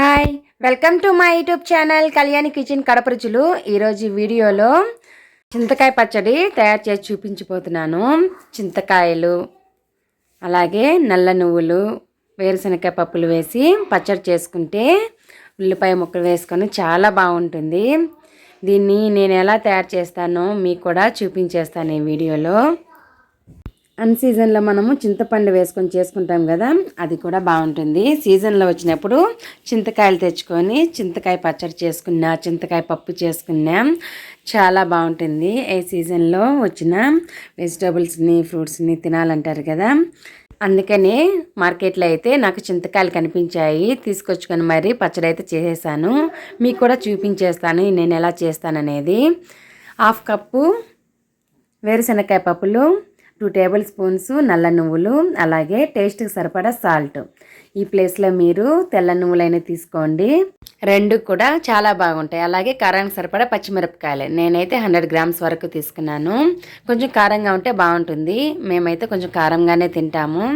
Hi welcome to my YouTube channel Kalyani kitchen Kadapa రుచులు ఈరోజు వీడియోలో చింతకాయ పచ్చడి తయారు చేసి చూపించిపోతున్నాను చింతకాయలు అలాగే నల్ల నువ్వులు వేరుశనగకాయ పప్పులు వేసి పచ్చడి చేసుకుంటే ఉల్లిపాయ ముక్కలు వేసుకొని చాలా బాగుంటుంది. దీన్ని నేను ఎలా తయారు చేస్తానో మీకు కూడా చూపించేస్తాను ఈ వీడియోలో. అన్ సీజన్లో మనము చింతపండు వేసుకొని చేసుకుంటాం కదా అది కూడా బాగుంటుంది. సీజన్లో వచ్చినప్పుడు చింతకాయలు తెచ్చుకొని చింతకాయ పచ్చడి చేసుకున్నా చింతకాయ పప్పు చేసుకున్నా చాలా బాగుంటుంది. ఏ సీజన్లో వచ్చిన వెజిటబుల్స్ని ఫ్రూట్స్ని తినాలంటారు కదా అందుకని మార్కెట్లో అయితే నాకు చింతకాయలు కనిపించాయి. తీసుకొచ్చుకొని మరి పచ్చడి అయితే చేసేసాను. మీకు కూడా చూపించేస్తాను నేను ఎలా చేస్తాననేది. హాఫ్ కప్పు వేరుశనగకాయ పప్పులు టూ టేబుల్ స్పూన్స్ నల్ల నువ్వులు అలాగే టేస్ట్కి సరిపడా సాల్ట్. ఈ ప్లేస్లో మీరు తెల్ల నువ్వులైనా తీసుకోండి. రెండు కూడా చాలా బాగుంటాయి. అలాగే కారానికి సరిపడా పచ్చిమిరపకాయలు. నేనైతే హండ్రెడ్ గ్రామ్స్ వరకు తీసుకున్నాను. కొంచెం కారంగా ఉంటే బాగుంటుంది. మేమైతే కొంచెం కారంగానే తింటాము.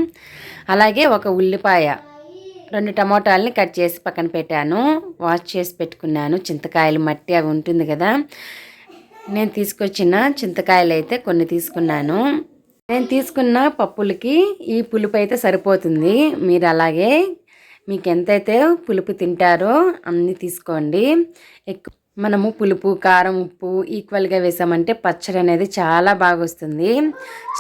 అలాగే ఒక ఉల్లిపాయ రెండు టమోటాలని కట్ చేసి పక్కన పెట్టాను. వాష్ చేసి పెట్టుకున్నాను. చింతకాయలు మట్టి అవి ఉంటుంది కదా. నేను తీసుకొచ్చిన చింతకాయలు అయితే కొన్ని తీసుకున్నాను. నేను తీసుకున్న పప్పులకి ఈ పులుపు అయితే సరిపోతుంది. మీరు అలాగే మీకు ఎంతైతే పులుపు తింటారో అన్ని తీసుకోండి. ఎక్కువ మనము పులుపు కారం ఉప్పు ఈక్వల్గా వేసామంటే పచ్చడి అనేది చాలా బాగా వస్తుంది.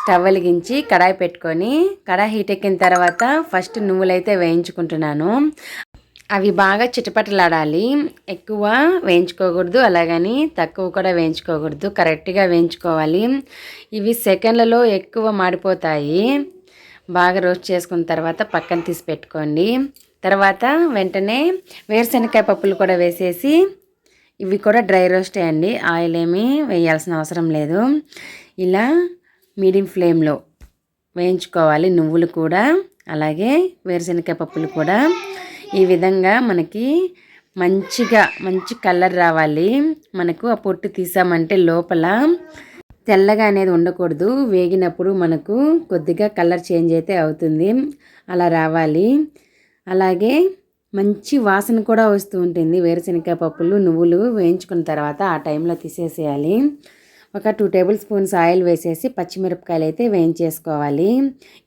స్టవ్ వెలిగించి కడాయి పెట్టుకొని కడాయి హీట్ ఎక్కిన తర్వాత ఫస్ట్ నువ్వులైతే వేయించుకుంటున్నాను. అవి బాగా చిటపటలాడాలి. ఎక్కువ వేయించుకోకూడదు అలాగని తక్కువ కూడా వేయించుకోకూడదు. కరెక్ట్గా వేయించుకోవాలి. ఇవి సెకండ్లలో ఎక్కువ మాడిపోతాయి. బాగా రోస్ట్ చేసుకున్న తర్వాత పక్కన తీసి పెట్టుకోండి. తర్వాత వెంటనే వేరుశనగకాయ పప్పులు కూడా వేసేసి ఇవి కూడా డ్రై రోస్ట్ అయ్యండి ఆయిల్ ఏమీ వేయాల్సిన అవసరం లేదు. ఇలా మీడియం ఫ్లేమ్లో వేయించుకోవాలి నువ్వులు కూడా అలాగే వేరుశనగకాయ పప్పులు కూడా. ఈ విధంగా మనకి మంచిగా మంచి కలర్ రావాలి. మనకు ఆ పొట్టు తీసామంటే లోపల తెల్లగా అనేది ఉండకూడదు. వేగినప్పుడు మనకు కొద్దిగా కలర్ చేంజ్ అయితే అవుతుంది. అలా రావాలి. అలాగే మంచి వాసన కూడా వస్తూ ఉంటుంది. వేరుశనగ పప్పులు నువ్వులు వేయించుకున్న తర్వాత ఆ టైంలో తీసేసేయాలి. ఒక టూ టేబుల్ స్పూన్స్ ఆయిల్ వేసేసి పచ్చిమిరపకాయలు అయితే వేయించేసుకోవాలి.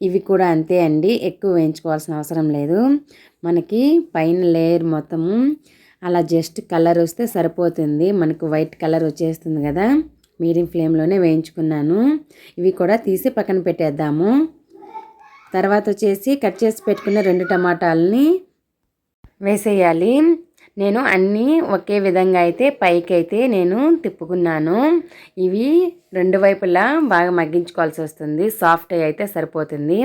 ఇవి కూడా అంతే అండి ఎక్కువ వేయించుకోవాల్సిన అవసరం లేదు. మనకి పైన లేయర్ మొత్తము అలా జస్ట్ కలర్ వస్తే సరిపోతుంది. మనకు వైట్ కలర్ వచ్చేస్తుంది కదా. మీడియం ఫ్లేమ్లోనే వేయించుకున్నాను. ఇవి కూడా తీసి పక్కన పెట్టేద్దాము. తర్వాత వచ్చేసి కట్ చేసి పెట్టుకున్న రెండు టమాటాలని వేసేయాలి. నేను అన్నీ ఒకే విధంగా అయితే పైకి అయితే నేను తిప్పుకున్నాను. ఇవి రెండు వైపులా బాగా మగ్గించుకోవాల్సి వస్తుంది. సాఫ్ట్ అయితే సరిపోతుంది.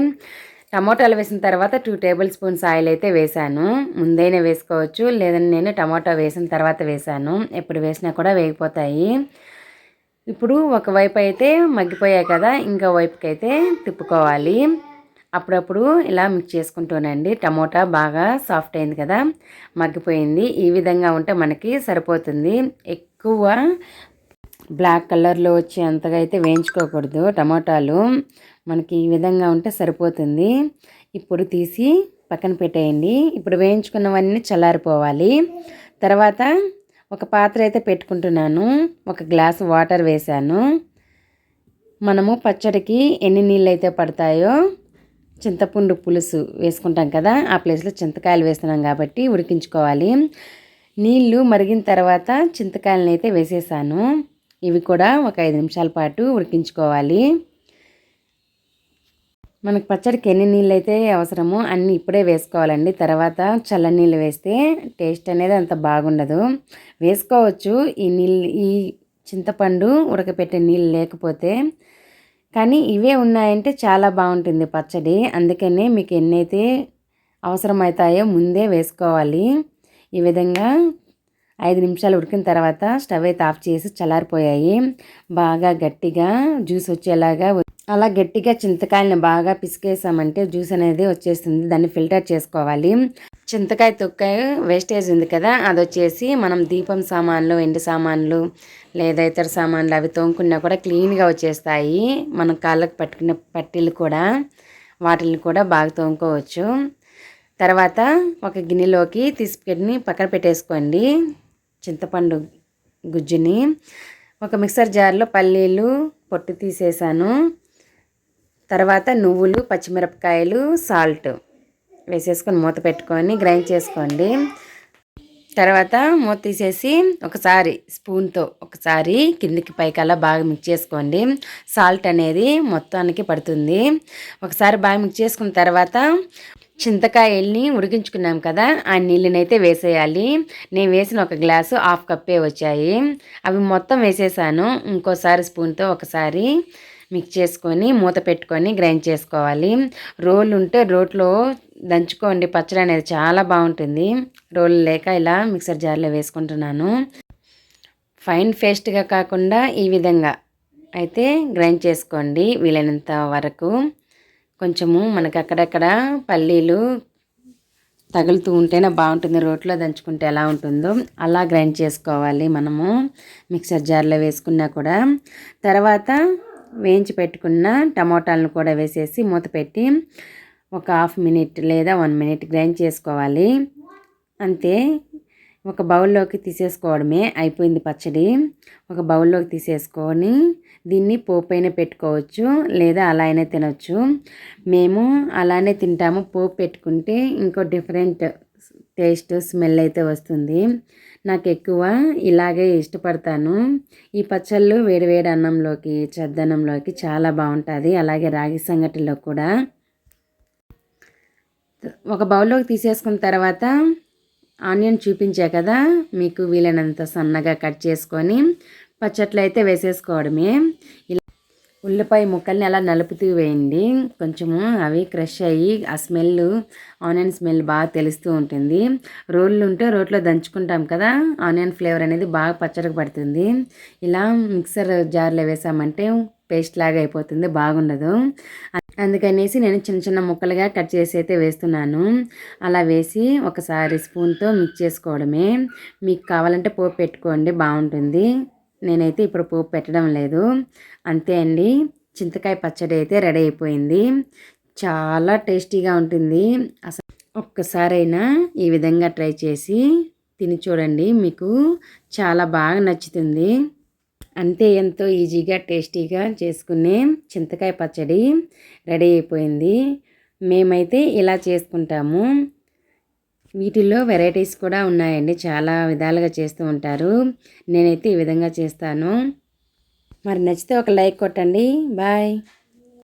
టమాటాలు వేసిన తర్వాత టూ టేబుల్ స్పూన్స్ ఆయిల్ అయితే వేసాను ముందైనా వేసుకోవచ్చు. లేదని నేను టమాటా వేసిన తర్వాత వేసాను ఎప్పుడు వేసినా కూడా వేగిపోతాయి. ఇప్పుడు ఒకవైపు అయితే మగ్గిపోయాయి కదా ఇంకో వైపుకి అయితే తిప్పుకోవాలి. అప్పుడప్పుడు ఇలా మిక్స్ చేసుకుంటూనండి. టమోటా బాగా సాఫ్ట్ అయింది కదా మగ్గిపోయింది. ఈ విధంగా ఉంటే మనకి సరిపోతుంది. ఎక్కువ బ్లాక్ కలర్లో వచ్చేంతగా అయితే వేయించుకోకూడదు. టమోటాలు మనకి ఈ విధంగా ఉంటే సరిపోతుంది. ఇప్పుడు తీసి పక్కన పెట్టేయండి. ఇప్పుడు వేయించుకున్నవన్నీ చల్లారిపోవాలి. తర్వాత ఒక పాత్ర అయితే పెట్టుకుంటున్నాను. ఒక గ్లాస్ వాటర్ వేశాను. మనము పచ్చడికి ఎన్ని నీళ్ళు అయితే పడతాయో చింతపండు పులుసు వేసుకుంటాం కదా ఆ ప్లేస్లో చింతకాయలు వేస్తున్నాం కాబట్టి ఉడికించుకోవాలి. నీళ్ళు మరిగిన తర్వాత చింతకాయలను అయితే వేసేసాను. ఇవి కూడా ఒక ఐదు నిమిషాల పాటు ఉడికించుకోవాలి. మనకు పచ్చడికి ఎన్ని నీళ్ళు అయితే అవసరమో అన్నీ ఇప్పుడే వేసుకోవాలండి. తర్వాత చల్ల నీళ్ళు వేస్తే టేస్ట్ అనేది అంత బాగుండదు. వేసుకోవచ్చు. ఈ నీళ్ళు ఈ చింతపండు ఉడకపెట్టే నీళ్ళు లేకపోతే కానీ ఇవే ఉన్నాయంటే చాలా బాగుంటుంది పచ్చడి. అందుకనే మీకు ఎన్నైతే అవసరమవుతాయో ముందే వేసుకోవాలి. ఈ విధంగా ఐదు నిమిషాలు ఉడికిన తర్వాత స్టవ్ అయితే ఆఫ్ చేసి చల్లారిపోయాయి. బాగా గట్టిగా జ్యూస్ వచ్చేలాగా అలా గట్టిగా చింతకాయలను బాగా పిసికేసామంటే జ్యూస్ అనేది వచ్చేస్తుంది. దాన్ని ఫిల్టర్ చేసుకోవాలి. చింతకాయ తొక్క వేస్టేజ్ ఉంది కదా అది వచ్చేసి మనం దీపం సామాన్లు ఎండు సామాన్లు లేదా ఇతర సామాన్లు అవి తోముకున్నా కూడా క్లీన్గా వచ్చేస్తాయి. మనం కాళ్ళకు పట్టుకున్న పట్టీలు కూడా వాటిని కూడా బాగా తోముకోవచ్చు. తర్వాత ఒక గిన్నెలోకి తీసుకెళ్ళి పక్కన పెట్టేసుకోండి. చింతపండు గుజ్జుని ఒక మిక్సర్ జార్లో పల్లీలు పొట్టు తీసేసాను. తర్వాత నువ్వులు పచ్చిమిరపకాయలు సాల్ట్ వేసేసుకొని మూత పెట్టుకొని గ్రైండ్ చేసుకోండి. తర్వాత మూత తీసేసి ఒకసారి స్పూన్తో ఒకసారి కిందికి పైకల్లా బాగా మిక్స్ చేసుకోండి. సాల్ట్ అనేది మొత్తానికి పడుతుంది. ఒకసారి బాగా మిక్స్ చేసుకున్న తర్వాత చింతకాయల్ని ఉడికించుకున్నాం కదా ఆ నీళ్ళనైతే వేసేయాలి. నేను వేసిన ఒక గ్లాసు హాఫ్ కప్పే వచ్చాయి. అవి మొత్తం వేసేసాను. ఇంకోసారి స్పూన్తో ఒకసారి మిక్స్ చేసుకొని మూత పెట్టుకొని గ్రైండ్ చేసుకోవాలి. రోల్ ఉంటే రోట్లో దంచుకోండి. పచ్చడి అనేది చాలా బాగుంటుంది. రోల్ లేక ఇలా మిక్సర్ జార్లో వేసుకుంటున్నాను. ఫైన్ పేస్ట్గా కాకుండా ఈ విధంగా అయితే గ్రైండ్ చేసుకోండి వీలైనంత వరకు. కొంచెము మనకి అక్కడక్కడ పల్లీలు తగులుతూ ఉంటేనే బాగుంటుంది. రోట్లో దంచుకుంటే ఎలా ఉంటుందో అలా గ్రైండ్ చేసుకోవాలి మనము. మిక్సర్ జార్లో వేసుకున్నా కూడా. తర్వాత వేయించి పెట్టుకున్న టమోటాలను కూడా వేసేసి మూత పెట్టి ఒక హాఫ్ మినిట్ లేదా వన్ మినిట్ గ్రైండ్ చేసుకోవాలి. అంతే. ఒక బౌల్లోకి తీసేసుకోవడమే అయిపోయింది పచ్చడి. ఒక బౌల్లోకి తీసేసుకొని దీన్ని పోపైన పెట్టుకోవచ్చు లేదా అలా అయినా తినొచ్చు. మేము అలానే తింటాము. పోపు పెట్టుకుంటే ఇంకో డిఫరెంట్ టేస్ట్ స్మెల్ అయితే వస్తుంది. నాకు ఎక్కువ ఇలాగే ఇష్టపడతాను. ఈ పచ్చళ్ళు వేడివేడి అన్నంలోకి చద్దన్నంలోకి చాలా బాగుంటుంది. అలాగే రాగి సంగటిలో కూడా. ఒక బౌల్లోకి తీసేసుకున్న తర్వాత ఆనియన్ చూపించా కదా మీకు వీలైనంత సన్నగా కట్ చేసుకొని పచ్చట్లు అయితే వేసేసుకోవడమే. ఇలా ఉల్లిపాయ ముక్కల్ని అలా నలుపుతూ వేయండి. కొంచెము అవి క్రష్ అయ్యి ఆ స్మెల్ ఆనియన్ స్మెల్ బాగా తెలుస్తూ ఉంటుంది. రోళ్ళు ఉంటే రోట్లో దంచుకుంటాం కదా ఆనియన్ ఫ్లేవర్ అనేది బాగా పచ్చడికి పడుతుంది. ఇలా మిక్సర్ జార్లో వేసామంటే పేస్ట్ లాగా అయిపోతుంది బాగుండదు. అందుకనేసి నేను చిన్న చిన్న ముక్కలుగా కట్ చేసి అయితే వేస్తున్నాను. అలా వేసి ఒకసారి స్పూన్తో మిక్స్ చేసుకోవడమే. మీకు కావాలంటే పోపు పెట్టుకోండి బాగుంటుంది. నేనైతే ఇప్పుడు పోపు పెట్టడం లేదు. అంతే అండి. చింతకాయ పచ్చడి అయితే రెడీ అయిపోయింది. చాలా టేస్టీగా ఉంటుంది. అసలు ఒక్కసారైనా ఈ విధంగా ట్రై చేసి తిని చూడండి. మీకు చాలా బాగా నచ్చుతుంది. అంతే ఎంతో ఈజీగా టేస్టీగా చేసుకునే చింతకాయ పచ్చడి రెడీ అయిపోయింది. మేమైతే ఇలా చేసుకుంటాము. వీటిల్లో వెరైటీస్ కూడా ఉన్నాయండి. చాలా విధాలుగా చేస్తూ ఉంటారు. నేనైతే ఈ విధంగా చేస్తాను. మరి నచ్చితే ఒక లైక్ కొట్టండి. బాయ్.